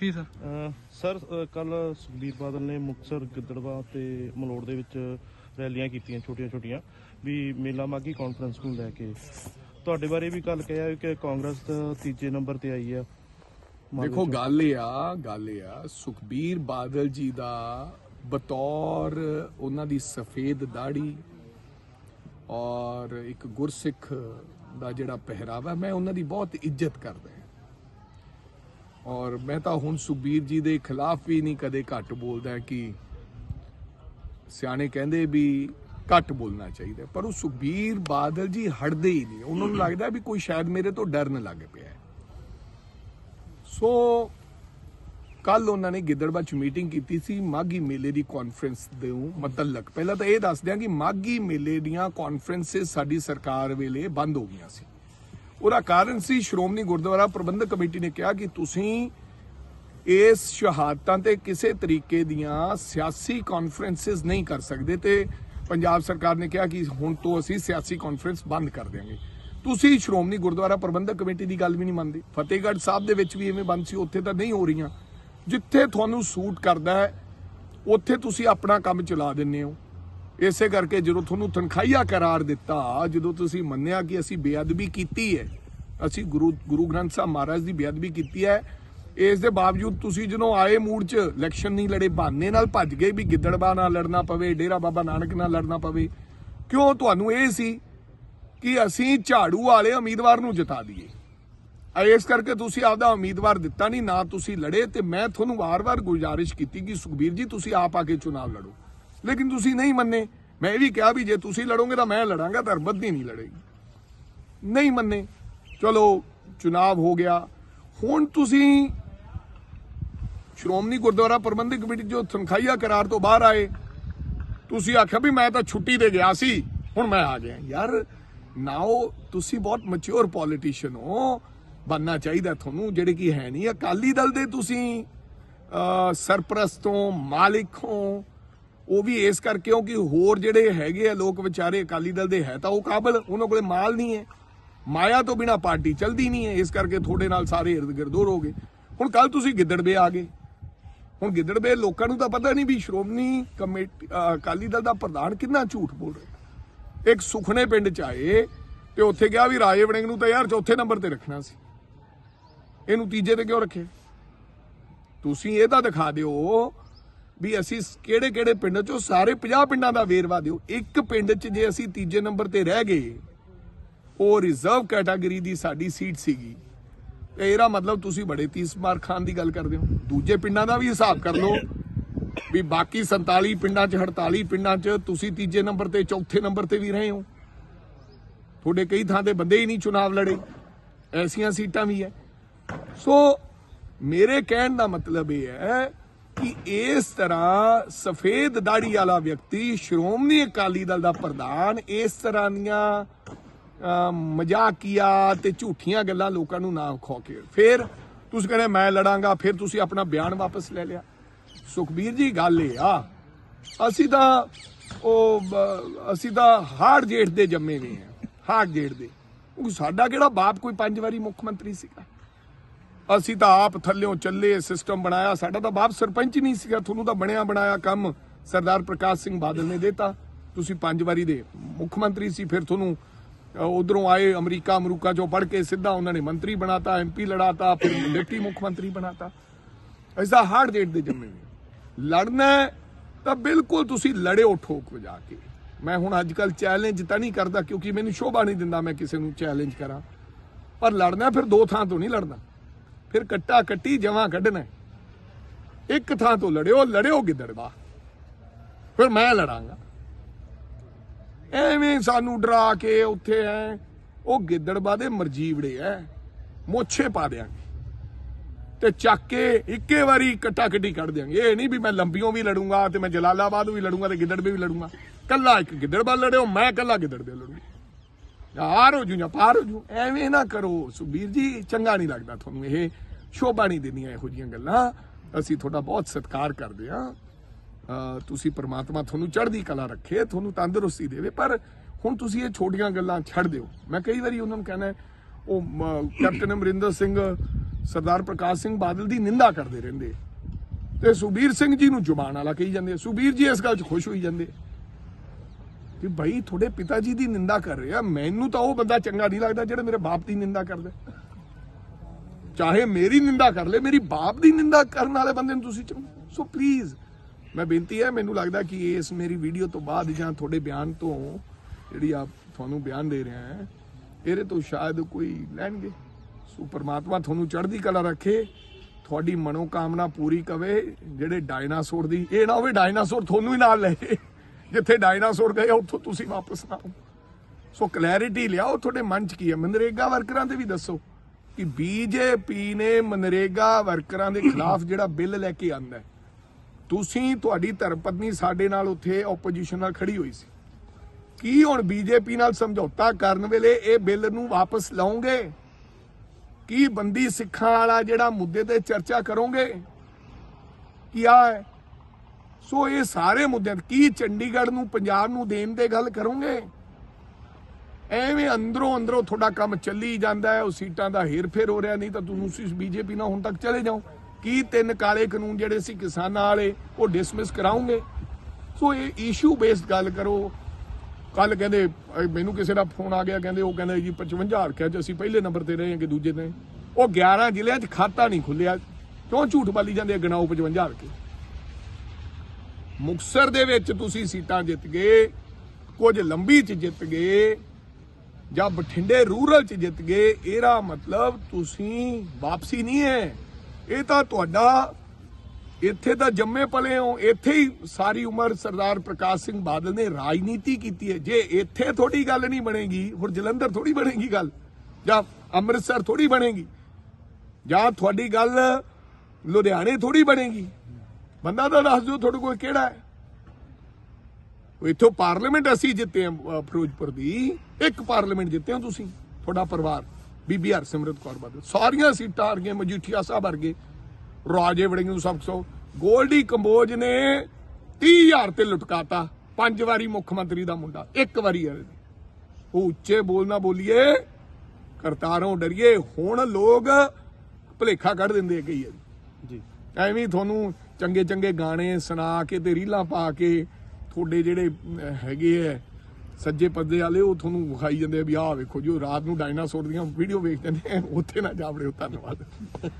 ਜੀ sir? Sir ਕੱਲ ਸੁਖਬੀਰ ਬਾਦਲ ਨੇ ਮੁਕਤਸਰ ਗਿੱਦੜਵਾ ਤੇ ਮਲੋੜ ਦੇ ਵਿੱਚ ਰੈਲੀਆਂ ਕੀਤੀਆਂ ਛੋਟੀਆਂ-ਛੋਟੀਆਂ ਵੀ ਮੇਲਾ ਮਾਗੀ ਕਾਨਫਰੰਸ ਨੂੰ ਲੈ ਕੇ। ਤੁਹਾਡੇ ਬਾਰੇ ਵੀ ਗੱਲ ਕਿਹਾ ਕਿ ਕਾਂਗਰਸ ਤੀਜੇ ਨੰਬਰ ਤੇ ਆਈ ਆ। ਦੇਖੋ। ਗੱਲ ਇਹ ਆ ਗੱਲ ਇਹ ਆ ਸੁਖਬੀਰ ਬਾਦਲ ਜੀ ਦਾ ਬਤੌਰ ਉਹਨਾਂ ਦੀ ਸਫੇਦ ਦਾੜੀ ਔਰ ਇੱਕ ਗੁਰਸਿੱਖ ਦਾ ਜਿਹੜਾ ਪਹਿਰਾਵਾ ਮੈਂ ਉਹਨਾਂ ਦੀ ਬਹੁਤ ਇੱਜ਼ਤ ਕਰਦਾ ਔਰ ਮੈਂ ਤਾਂ ਹੁਣ ਸੁਖਬੀਰ ਜੀ ਦੇ ਖਿਲਾਫ ਵੀ ਨਹੀਂ ਕਦੇ ਘੱਟ ਬੋਲਦਾ ਕਿ ਸਿਆਣੇ ਕਹਿੰਦੇ ਵੀ ਘੱਟ ਬੋਲਣਾ ਚਾਹੀਦਾ। ਪਰ ਉਹ ਸੁਖਬੀਰ ਬਾਦਲ ਜੀ ਹਟਦੇ ਹੀ ਨਹੀਂ। ਉਹਨਾਂ ਨੂੰ ਲੱਗਦਾ ਵੀ ਕੋਈ ਸ਼ਾਇਦ ਮੇਰੇ ਤੋਂ ਡਰਨ ਲੱਗ ਪਿਆ ਸੋ ਕੱਲ ਉਹਨਾਂ ਨੇ ਗਿੱਦੜਬਾ ਚ ਮੀਟਿੰਗ ਕੀਤੀ ਸੀ ਮਾਗੀ ਮੇਲੇ ਦੀ ਕਾਨਫਰੰਸ ਦੇ ਮਤਲਬ। ਪਹਿਲਾਂ ਤਾਂ ਇਹ ਦੱਸ ਦਿਆਂ ਕਿ ਮਾਗੀ ਮੇਲੇ ਦੀਆਂ ਕਾਨਫਰੰਸਸ ਸਾਡੀ ਸਰਕਾਰ ਵੇਲੇ ਬੰਦ ਹੋ ਗਈਆਂ ਸੀ। ਉਹਦਾ ਕਾਰਨ ਸੀ, ਸ਼੍ਰੋਮਣੀ ਗੁਰਦੁਆਰਾ ਪ੍ਰਬੰਧਕ ਕਮੇਟੀ ਨੇ ਕਿਹਾ ਕਿ ਤੁਸੀਂ ਇਸ ਸ਼ਹਾਦਤਾਂ ਤੇ ਕਿਸੇ ਤਰੀਕੇ ਦੀਆਂ ਸਿਆਸੀ ਕਾਨਫਰੰਸਸ ਨਹੀਂ ਕਰ ਸਕਦੇ ਤੇ ਪੰਜਾਬ ਸਰਕਾਰ ਨੇ ਕਿਹਾ ਕਿ ਹੁਣ ਤੋਂ ਅਸੀਂ ਸਿਆਸੀ ਕਾਨਫਰੰਸ ਬੰਦ ਕਰ ਦਿਆਂਗੇ। ਤੁਸੀਂ ਸ਼੍ਰੋਮਣੀ ਗੁਰਦੁਆਰਾ ਪ੍ਰਬੰਧਕ ਕਮੇਟੀ ਦੀ ਗੱਲ ਵੀ ਨਹੀਂ ਮੰਨਦੇ। ਫਤਿਹਗੜ੍ਹ ਸਾਹਿਬ ਦੇ ਵਿੱਚ ਵੀ ਐਵੇਂ ਬੰਦ ਸੀ, ਉੱਥੇ ਤਾਂ ਨਹੀਂ ਹੋ ਰਹੀਆਂ। ਜਿੱਥੇ ਤੁਹਾਨੂੰ ਸੂਟ ਕਰਦਾ ਹੈ, ਉੱਥੇ ਤੁਸੀਂ ਆਪਣਾ ਕੰਮ ਚਲਾ ਦਿੰਦੇ ਹੋ। ਇਸੇ ਕਰਕੇ ਜਦੋਂ ਤੁਹਾਨੂੰ ਤਨਖਾਹੀਆ ਕਰਾਰ ਦਿੱਤਾ, ਜਦੋਂ ਤੁਸੀਂ ਮੰਨਿਆ ਕਿ ਅਸੀਂ ਬੇਅਦਬੀ ਕੀਤੀ ਹੈ ਅਸੀਂ ਗੁਰੂ ਗੁਰੂ ਗ੍ਰੰਥ ਸਾਹਿਬ ਮਹਾਰਾਜ ਦੀ ਬੇਅਦਬੀ ਕੀਤੀ ਹੈ। ਇਸ ਦੇ ਬਾਵਜੂਦ ਤੁਸੀਂ ਜਦੋਂ ਆਏ ਮੂਡ 'ਚ, ਇਲੈਕਸ਼ਨ ਨਹੀਂ ਲੜੇ, ਬਹਾਨੇ ਨਾਲ ਭੱਜ ਗਏ ਵੀ ਗਿੱਦੜਬਾ ਨਾਲ ਲੜਨਾ ਪਵੇ, ਡੇਰਾ ਬਾਬਾ ਨਾਨਕ ਨਾਲ ਲੜਨਾ ਪਵੇ। ਕਿਉਂ ਤੁਹਾਨੂੰ ਇਹ ਸੀ ਕਿ ਅਸੀਂ ਝਾੜੂ ਵਾਲੇ ਉਮੀਦਵਾਰ ਨੂੰ ਜਿਤਾ ਦਈਏ? ਇਸ ਕਰਕੇ ਤੁਸੀਂ ਆਪਦਾ ਉਮੀਦਵਾਰ ਦਿੱਤਾ ਨਹੀਂ, ਨਾ ਤੁਸੀਂ ਲੜੇ ਤੇ ਮੈਂ ਤੁਹਾਨੂੰ ਵਾਰ-ਵਾਰ ਗੁਜ਼ਾਰਿਸ਼ ਕੀਤੀ ਕਿ ਸੁਖਬੀਰ ਜੀ, ਤੁਸੀਂ ਆਪ ਆ ਕੇ ਚੁਣਾਵ ਲੜੋ। ਲੇਕਿਨ ਤੁਸੀਂ ਨਹੀਂ ਮੰਨੇ। ਮੈਂ ਇਹ ਵੀ ਕਿਹਾ ਵੀ ਜੇ ਤੁਸੀਂ ਲੜੋਗੇ ਤਾਂ ਮੈਂ ਲੜਾਂਗਾ ਤਾਂ ਬੱਦੀ ਨਹੀਂ ਲੜੇਗੀ। ਨਹੀਂ ਮੰਨੇ। ਚਲੋ ਚੁਣਾਵ ਹੋ ਗਿਆ। ਹੁਣ ਤੁਸੀਂ ਸ਼੍ਰੋਮਣੀ ਗੁਰਦੁਆਰਾ ਪ੍ਰਬੰਧਕ ਕਮੇਟੀ ਜੋ ਤਨਖਾਹੀਆ ਕਰਾਰ ਤੋਂ ਬਾਹਰ ਆਏ ਤੁਸੀਂ ਆਖਿਆ ਵੀ ਮੈਂ ਤਾਂ ਛੁੱਟੀ ਤੇ ਗਿਆ ਸੀ ਹੁਣ ਮੈਂ ਆ ਗਿਆ। ਯਾਰ ਨਾਓ ਤੁਸੀਂ ਬਹੁਤ ਮੈਚੁਰ ਪੋਲੀਟੀਸ਼ੀਅਨ ਹੋ ਬੰਨਾ ਚਾਹੀਦਾ ਤੁਹਾਨੂੰ ਜਿਹੜੇ ਕੀ ਹੈ ਨਹੀਂ। ਅਕਾਲੀ ਦਲ ਦੇ ਤੁਸੀਂ ਅਹ, ਸਰਪ੍ਰਸਤ ਹੋ ਮਾਲਿਕ ਹੋ ਉਹ ਵੀ ਇਸ ਕਰਕੇ ਹੋ ਕਿ ਹੋਰ ਜਿਹੜੇ ਹੈਗੇ ਆ ਲੋਕ ਵਿਚਾਰੇ ਅਕਾਲੀ ਦਲ ਦੇ ਹੈ ਤਾਂ ਉਹ ਕਾਬਲ ਉਹਨਾਂ ਕੋਲੇ ਮਾਲ ਨਹੀਂ ਹੈ। ਮਾਇਆ ਤੋਂ ਬਿਨਾ ਪਾਰਟੀ ਚੱਲਦੀ ਨਹੀਂ ਹੈ, ਇਸ ਕਰਕੇ ਤੁਹਾਡੇ ਨਾਲ ਸਾਰੇ ਇਰਦ ਗਿਰਦ ਹੋ ਰਹੋਗੇ ਹੁਣ ਕੱਲ ਤੁਸੀਂ ਗਿੱਦੜਵੇ ਆ ਗਏ। ਹੁਣ ਗਿੱਦੜਵੇ ਲੋਕਾਂ ਨੂੰ ਤਾਂ ਪਤਾ ਨਹੀਂ ਵੀ ਸ਼੍ਰੋਮਣੀ ਕਮੇਟੀ ਅਕਾਲੀ ਦਲ ਦਾ ਪ੍ਰਧਾਨ ਕਿੰਨਾ ਝੂਠ ਬੋਲ ਰਿਹਾ ਇੱਕ ਸੁਖਨੇ ਪਿੰਡ ਚ ਆਏ ਤੇ ਉੱਥੇ ਕਿਹਾ ਵੀ ਰਾਜੇ ਵੜਿੰਗ ਨੂੰ ਤਾਂ ਯਾਰ ਚੌਥੇ ਨੰਬਰ ਤੇ ਰੱਖਣਾ ਸੀ। ਇਹਨੂੰ ਤੀਜੇ ਤੇ ਕਿਉਂ ਰੱਖੇ ਤੁਸੀਂ ਇਹ ਤਾਂ ਦਿਖਾ ਦਿਓ ਵੀ ਅਸੀਂ ਕਿਹੜੇ ਕਿਹੜੇ ਪਿੰਡ ਚੋਂ ਸਾਰੇ 50 ਪਿੰਡਾਂ ਦਾ ਵੇਰਵਾ ਦਿਓ। ਇੱਕ ਪਿੰਡ 'ਚ ਜੇ ਅਸੀਂ ਤੀਜੇ ਨੰਬਰ ਤੇ ਰਹਿ ਗਏ ਉਹ ਰਿਜ਼ਰਵ ਕੈਟਾਗਰੀ ਦੀ ਸਾਡੀ ਸੀਟ ਸੀਗੀ। ਤੇ ਇਹਦਾ ਮਤਲਬ ਤੁਸੀਂ ਬੜੇ ਤੀਸ ਮਾਰ ਖਾਨ ਦੀ ਗੱਲ ਕਰਦੇ ਹੋ। ਦੂਜੇ ਪਿੰਡਾਂ ਦਾ ਵੀ ਹਿਸਾਬ ਕਰ ਲਓ ਵੀ ਬਾਕੀ 47 ਪਿੰਡਾਂ 'ਚ 48 ਪਿੰਡਾਂ 'ਚ ਤੁਸੀਂ ਤੀਜੇ ਨੰਬਰ ਤੇ, ਚੌਥੇ ਨੰਬਰ ਤੇ ਵੀ ਰਹੇ ਹੋ। ਤੁਹਾਡੇ ਕਈ ਥਾਂ ਤੇ ਬੰਦੇ ਹੀ ਨਹੀਂ ਚੁਣਾਵ ਲੜੇ। ਐਸੀਆਂ ਸੀਟਾਂ ਵੀ ਹੈ ਸੋ ਮੇਰੇ ਕਹਿਣ ਦਾ ਮਤਲਬ ਇਹ ਹੈ ਕਿ ਇਸ ਤਰ੍ਹਾਂ ਸਫੇਦ ਦਾੜੀ ਵਾਲਾ ਵਿਅਕਤੀ, ਸ਼੍ਰੋਮਣੀ ਅਕਾਲੀ ਦਲ ਦਾ ਪ੍ਰਧਾਨ ਇਸ ਤਰ੍ਹਾਂ ਦੀਆਂ ਮਜ਼ਾਕੀਆ ਤੇ ਝੂਠੀਆਂ ਗੱਲਾਂ ਲੋਕਾਂ ਨੂੰ ਨਾ ਖੋਕੇ ਫਿਰ ਤੁਸੀਂ ਕਹਿੰਦੇ ਮੈਂ ਲੜਾਂਗਾ, ਫਿਰ ਤੁਸੀਂ ਆਪਣਾ ਬਿਆਨ ਵਾਪਸ ਲੈ ਲਿਆ। ਸੁਖਬੀਰ ਜੀ, ਗੱਲ ਇਹ ਆ, ਅਸੀਂ ਤਾਂ ਉਹ ਅਸੀਂ ਤਾਂ ਹਾੜ ਜੇਠ ਦੇ ਜੰਮੇ ਹੋਏ ਆ ਜੇਠ ਦੇ। ਉਹ ਸਾਡਾ ਕਿਹੜਾ ਬਾਪ ਕੋਈ ਪੰਜ ਵਾਰੀ ਮੁੱਖ ਮੰਤਰੀ ਸੀਗਾ? ਅਸੀਂ ਤਾਂ ਆਪ ਥੱਲਿਓਂ ਚੱਲੇ ਸਿਸਟਮ ਬਣਾਇਆ, ਸਾਡਾ ਤਾਂ ਬਾਪ ਸਰਪੰਚ ਹੀ ਨਹੀਂ ਸੀਗਾ, ਤੁਹਾਨੂੰ ਤਾਂ ਬਣਿਆ ਬਣਾਇਆ ਕੰਮ ਸਰਦਾਰ ਪ੍ਰਕਾਸ਼ ਸਿੰਘ ਬਾਦਲ ਨੇ ਦਿੱਤਾ। ਤੁਸੀਂ ਪੰਜ ਵਾਰੀ ਦੇ ਮੁੱਖ ਮੰਤਰੀ ਸੀ, ਫਿਰ ਤੁਹਾਨੂੰ ਉਧਰੋਂ ਆਏ ਅਮਰੀਕਾ ਅਮਰੂਕਾ ਚੋਂ ਪੜ ਕੇ ਸਿੱਧਾ ਉਹਨਾਂ ਨੇ ਮੰਤਰੀ ਬਣਾਤਾ ਐਮਪੀ ਲੜਾਤਾ, ਫਿਰ ਡਿਪਟੀ ਮੁੱਖ ਮੰਤਰੀ ਬਣਾਤਾ। ਐਸਾ ਹਾਰਡ ਡੇਟ ਦੇ ਜੰਮੇ ਨੇ ਲੜਨਾ ਤਾਂ ਬਿਲਕੁਲ ਤੁਸੀਂ ਲੜਿਓ ਠੋਕ ਵਜਾ ਕੇ। ਮੈਂ ਹੁਣ ਅੱਜ ਕੱਲ ਚੈਲੰਜ ਤਾਂ ਨਹੀਂ ਕਰਦਾ ਕਿਉਂਕਿ ਮੈਨੂੰ ਸ਼ੋਭਾ ਨਹੀਂ ਦਿੰਦਾ ਮੈਂ ਕਿਸੇ ਨੂੰ ਚੈਲੰਜ ਕਰਾਂ। ਪਰ ਲੜਨਾ ਫਿਰ ਦੋ ਥਾਂ ਤੋਂ ਨਹੀਂ ਲੜਨਾ। ਫਿਰ ਕੱਟਾ ਕੱਟੀ ਜਮਾਂ ਕੱਢਣਾ ਇੱਕ ਥਾਂ ਤੋਂ ਲੜਿਓ ਲੜਿਓ ਗਿੱਦੜਵਾ ਫਿਰ ਮੈਂ ਲੜਾਂਗਾ। ਐਵੇਂ ਸਾਨੂੰ ਡਰਾ ਕੇ ਉੱਥੇ ਐ। ਉਹ ਗਿੱਦੜਵਾ ਦੇ ਮਰਜੀਵੜੇ ਐ। ਮੋਛੇ ਪਾ ਦਿਆਂਗੇ। ਤੇ ਚੱਕ ਕੇ ਇੱਕੇ ਵਾਰੀ ਕੱਟਾ ਕੱਟੀ ਕੱਢ ਦਿਆਂਗੇ। ਇਹ ਨਹੀਂ ਵੀ ਮੈਂ ਲੰਬੀਆਂ ਵੀ ਲੜੂੰਗਾ ਤੇ ਮੈਂ ਜਲਾਲਾਬਾਦ ਵੀ ਲੜੂੰਗਾ ਤੇ ਗਿੱਦੜਬੇ ਵੀ ਲੜੂੰਗਾ। ਕੱਲਾ ਇੱਕ ਗਿੱਦੜਬਾ ਲੜਿਓ, ਮੈਂ ਕੱਲਾ ਗਿੱਦੜਬੇ ਲੜੂੰਗਾ। ਆਰ ਹੋ ਜੂ ਜਾਂ ਪਾਰ ਹੋ ਜੂ। ਐਵੇਂ ਨਾ ਕਰੋ। ਸੁਬੀਰ ਜੀ, ਚੰਗਾ ਨਹੀਂ ਲੱਗਦਾ ਤੁਹਾਨੂੰ ਇਹ। ਸ਼ੋਭਾ ਨਹੀਂ ਦਿੰਦੀਆਂ ਇਹੋ ਜੀਆਂ ਗੱਲਾਂ। ਅਸੀਂ ਤੁਹਾਡਾ ਬਹੁਤ ਸਤਿਕਾਰ ਕਰਦੇ ਹਾਂ। ਤੁਸੀਂ ਪਰਮਾਤਮਾ ਤੁਹਾਨੂੰ ਚੜ੍ਹਦੀ ਕਲਾ ਰੱਖੇ, ਤੁਹਾਨੂੰ ਤੰਦਰੁਸਤੀ ਦੇਵੇ, ਪਰ ਹੁਣ ਤੁਸੀਂ ਇਹ ਛੋਟੀਆਂ ਗੱਲਾਂ ਛੱਡ ਦਿਓ। ਮੈਂ ਕਈ ਵਾਰੀ ਉਹਨਾਂ ਨੂੰ ਕਹਿੰਦਾ ਉਹ ਕੈਪਟਨ ਅਮਰਿੰਦਰ ਸਿੰਘ, ਸਰਦਾਰ ਪ੍ਰਕਾਸ਼ ਸਿੰਘ ਬਾਦਲ ਦੀ ਨਿੰਦਾ ਕਰਦੇ ਰਹਿੰਦੇ। ਤੇ ਸੁਬੀਰ ਸਿੰਘ ਜੀ ਨੂੰ ਜ਼ੁਬਾਨ ਵਾਲਾ ਕਹੀ ਜਾਂਦੇ ਆ। ਸੁਬੀਰ ਜੀ ਇਸ ਗੱਲ 'ਚ ਖੁਸ਼ ਹੋਈ ਜਾਂਦੇ। ਕਿ ਭਾਈ ਤੁਹਾਡੇ ਪਿਤਾ ਜੀ ਦੀ ਨਿੰਦਾ ਕਰ ਰਹੇ ਆ, ਮੈਨੂੰ ਤਾਂ ਉਹ ਬੰਦਾ ਚੰਗਾ ਨਹੀਂ ਲੱਗਦਾ ਜਿਹੜਾ ਮੇਰੇ ਬਾਪ ਦੀ ਨਿੰਦਾ ਕਰਦਾ। ਚਾਹੇ ਮੇਰੀ ਨਿੰਦਾ ਕਰ ਲੈ, ਮੇਰੀ ਬਾਪ ਦੀ ਨਿੰਦਾ ਕਰਨ ਵਾਲੇ ਬੰਦੇ ਨੂੰ ਤੁਸੀਂ ਚੁਣੋ। ਸੋ ਪਲੀਜ਼ ਮੈਂ ਬੇਨਤੀ ਹੈ, ਮੈਨੂੰ ਲੱਗਦਾ ਕਿ ਇਸ ਮੇਰੀ ਵੀਡੀਓ ਤੋਂ ਬਾਅਦ ਜਾਂ ਤੁਹਾਡੇ ਬਿਆਨ ਤੋਂ ਜਿਹੜੀ ਆਪ ਤੁਹਾਨੂੰ ਬਿਆਨ ਦੇ ਰਿਹਾ ਹੈ, ਇਹਦੇ ਤੋਂ ਸ਼ਾਇਦ ਕੋਈ ਲੈਣਗੇ। ਸੋ ਪਰਮਾਤਮਾ ਤੁਹਾਨੂੰ ਚੜ੍ਹਦੀ ਕਲਾ ਰੱਖੇ, ਤੁਹਾਡੀ ਮਨੋਕਾਮਨਾ ਪੂਰੀ ਕਵੇ, ਜਿਹੜੇ ਡਾਇਨਾਸੌਰ ਦੀ, ਇਹ ਨਾ ਹੋਵੇ ਡਾਇਨਾਸੌਰ ਤੁਹਾਨੂੰ ਹੀ ਨਾਲ ਲੈ ਜਿੱਥੇ ਡਾਇਨਾਸੌਰ ਗਏ, ਉੱਥੋਂ ਤੁਸੀਂ ਵਾਪਸ ਨਾ ਆਓ। ਸੋ ਕਲੈਰਿਟੀ ਲਿਆਓ, ਤੁਹਾਡੇ ਮਨ 'ਚ ਕੀ ਹੈ? ਮਨਰੇਗਾ ਵਰਕਰਾਂ ਤੇ ਵੀ ਦੱਸੋ ਕਿ ਬੀਜੇਪੀ ਨੇ ਮਨਰੇਗਾ ਵਰਕਰਾਂ ਦੇ ਖਿਲਾਫ ਜਿਹੜਾ ਬਿੱਲ ਲੈ ਕੇ ਆਂਦਾ ਹੈ। ਤੁਸੀਂ ਤੁਹਾਡੀ ਧਰਮਪਤਨੀ ਸਾਡੇ ਨਾਲ ਉੱਥੇ ਆਪੋਜੀਸ਼ਨ ਨਾਲ ਖੜੀ ਹੋਈ ਸੀ। ਕੀ ਹੁਣ ਬੀਜੇਪੀ ਨਾਲ ਸਮਝੌਤਾ ਕਰਨ ਵੇਲੇ ਇਹ ਬਿੱਲ ਨੂੰ ਵਾਪਸ ਲਾਉਂਗੇ? ਕੀ ਬੰਦੀ ਸਿੱਖਾਂ ਵਾਲਾ ਜਿਹੜਾ ਮੁੱਦੇ ਤੇ ਚਰਚਾ ਕਰੋਗੇ? ਕੀ ਆ ਹੈ? ਸੋ ਇਹ ਸਾਰੇ ਮੁੱਦੇ ਕੀ ਚੰਡੀਗੜ੍ਹ ਨੂੰ, ਪੰਜਾਬ ਨੂੰ ਦੇਣ ਦੇ ਗੱਲ ਕਰੋਗੇ? ਐਵੇਂ ਅੰਦਰੋਂ ਅੰਦਰੋਂ ਤੁਹਾਡਾ ਕੰਮ ਚੱਲੀ ਜਾਂਦਾ ਹੈ, ਉਹ ਸੀਟਾਂ ਦਾ ਹੇਰ-ਫੇਰ ਹੋ ਰਿਹਾ, ਨਹੀਂ ਤਾਂ ਤੁਸੀਂ ਬੀਜੇਪੀ ਨਾਲ ਹੁਣ ਤੱਕ ਚਲੇ ਜਾਓ। ਕੀ ਤਿੰਨ ਕਾਲੇ ਕਾਨੂੰਨ ਜਿਹੜੇ ਸੀ ਕਿਸਾਨਾਂ ਵਾਲੇ, ਉਹ ਡਿਸਮਿਸ ਕਰਾਉਂਗੇ? ਸੋ ਇਹ ਇਸ਼ੂ ਬੇਸਡ ਗੱਲ ਕਰੋ। ਕੱਲ ਕਹਿੰਦੇ ਮੈਨੂੰ ਕਿਸੇ ਦਾ ਫੋਨ ਆ ਗਿਆ, ਕਹਿੰਦੇ, ਉਹ ਕਹਿੰਦੇ ਜੀ 55 ਹਰਕਿਆ ਚ ਅਸੀਂ ਪਹਿਲੇ ਨੰਬਰ ਤੇ ਰਹੇ ਹਾਂ ਕਿ ਦੂਜੇ ਤੇ। ਉਹ 11 ਜ਼ਿਲ੍ਹਿਆਂ 'ਚ ਖਾਤਾ ਨਹੀਂ ਖੁੱਲਿਆ। ਕਿਉਂ ਝੂਠ ਬਾਲੀ ਜਾਂਦੇ ਗਣਾਓ 55 ਹਰਕੇ ਮੁਕਸਰ ਦੇ ਵਿੱਚ ਤੁਸੀਂ ਸੀਟਾਂ ਜਿੱਤ ਗਏ, ਕੁਝ ਲੰਬੀ 'ਚ ਜਿੱਤ ਗਏ, ਜਾਂ ਬਠਿੰਡੇ ਰੂਰਲ 'ਚ ਜਿੱਤ ਗਏ, ਇਹਦਾ ਮਤਲਬ ਤੁਸੀਂ ਵਾਪਸੀ ਨਹੀਂ ਹੈ। ਇਹ ਤਾਂ ਤੁਹਾਡਾ, ਇੱਥੇ ਤਾਂ ਜੰਮੇ ਪਲੇ ਹੋ, ਇੱਥੇ ਹੀ ਸਾਰੀ ਉਮਰ ਸਰਦਾਰ ਪ੍ਰਕਾਸ਼ ਸਿੰਘ ਬਾਦਲ ਨੇ ਰਾਜਨੀਤੀ ਕੀਤੀ ਹੈ। ਜੇ ਇੱਥੇ ਥੋੜੀ ਗੱਲ ਨਹੀਂ ਬਣੇਗੀ, ਹੁਣ ਜਲੰਧਰ ਥੋੜੀ ਬਣੇਗੀ ਗੱਲ, ਜਾਂ ਅੰਮ੍ਰਿਤਸਰ ਥੋੜੀ ਬਣੇਗੀ, ਜਾਂ ਤੁਹਾਡੀ ਗੱਲ ਲੁਧਿਆਣੇ ਥੋੜੀ ਬਣੇਗੀ। ਬੰਦਾ ਤਾਂ ਦੱਸ ਦਿਓ ਤੁਹਾਡੇ ਕੋਲ ਕਿਹੜਾ ਹੈ। ਇੱਥੋਂ ਪਾਰਲੀਮੈਂਟ ਅਸੀਂ ਜਿੱਤੇ ਹਾਂ ਫਿਰੋਜ਼ਪੁਰ ਦੀ, ਇੱਕ ਪਾਰਲੀਮੈਂਟ ਜਿੱਤੇ ਹੋ ਤੁਸੀਂ, ਤੁਹਾਡਾ ਪਰਿਵਾਰ। ਬੀਬੀ ਹਰਸਿਮਰਤ ਕੌਰ ਬਾਦਲ। ਸਾਰੀਆਂ ਸੀਟਾਂ ਹਾਰ ਮਜੀਠੀਆ ਸਾਹਿਬ ਹਾਰ ਗਏ ਰਾਜੇ ਵੜਿੰਗ ਨੂੰ ਸਭ ਸੋ ਗੋਲਡੀ ਕੰਬੋਜ ਨੇ 30000 ਤੇ ਲੁਟਕਾਤਾ ਪੰਜ ਵਾਰੀ ਮੁੱਖ ਮੰਤਰੀ ਦਾ ਮੁੰਡਾ। ਇੱਕ ਵਾਰੀ ਇਹਦੇ ਉਹ ਉੱਚੇ ਬੋਲਣਾ ਬੋਲੀਏ ਕਰਤਾਰੋਂ ਡਰੀਏ। ਹੁਣ ਲੋਕ ਭਲੇਖਾ ਕੱਢ ਦਿੰਦੇ ਆ ਕਈ ਜੀ। ਐਵੇਂ ਹੀ ਤੁਹਾਨੂੰ ਚੰਗੇ ਚੰਗੇ ਗਾਣੇ ਸੁਣਾ ਕੇ ਤੇ ਰੀਲਾਂ ਪਾ ਕੇ ਤੁਹਾਡੇ ਜਿਹੜੇ ਹੈਗੇ ਐ ਸੱਜੇ ਪੱਦੇ ਵਾਲੇ, ਉਹ ਤੁਹਾਨੂੰ ਵਿਖਾਈ ਜਾਂਦੇ ਆ ਵੀ ਆਹ ਵੇਖੋ ਜੋ ਰਾਤ ਨੂੰ ਡਾਇਨਾਸੌਰ ਦੀਆਂ ਵੀਡੀਓ ਵੇਖ ਜਾਂਦੇ ਉੱਥੇ ਨਾ ਜਾਵੜੇ ਧੰਨਵਾਦ।